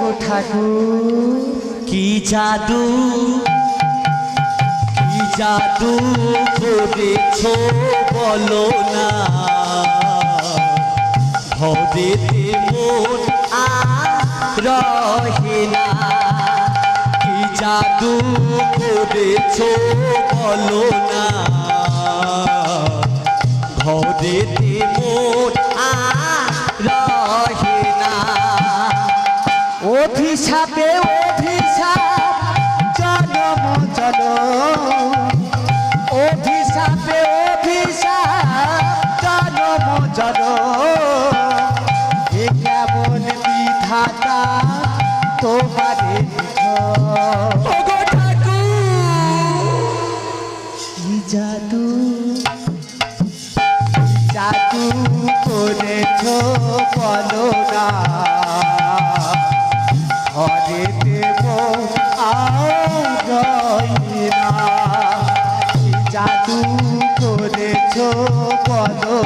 গো ঠাকুর, কি জাদু? কি জাদু করেছ বলো না? ভবেতে মন রহে না। কি জাদু করেছ বলো না? ঘরেতে মন অভিশাপে অভিশাপ জনম জন অভিশাপে অভিশাপ জনম জন এ কেমন বিধাতা তোমারে জাদু? জাদু করেছ বলো না। ঘরে দেব না। কি জাদু করেছ বলো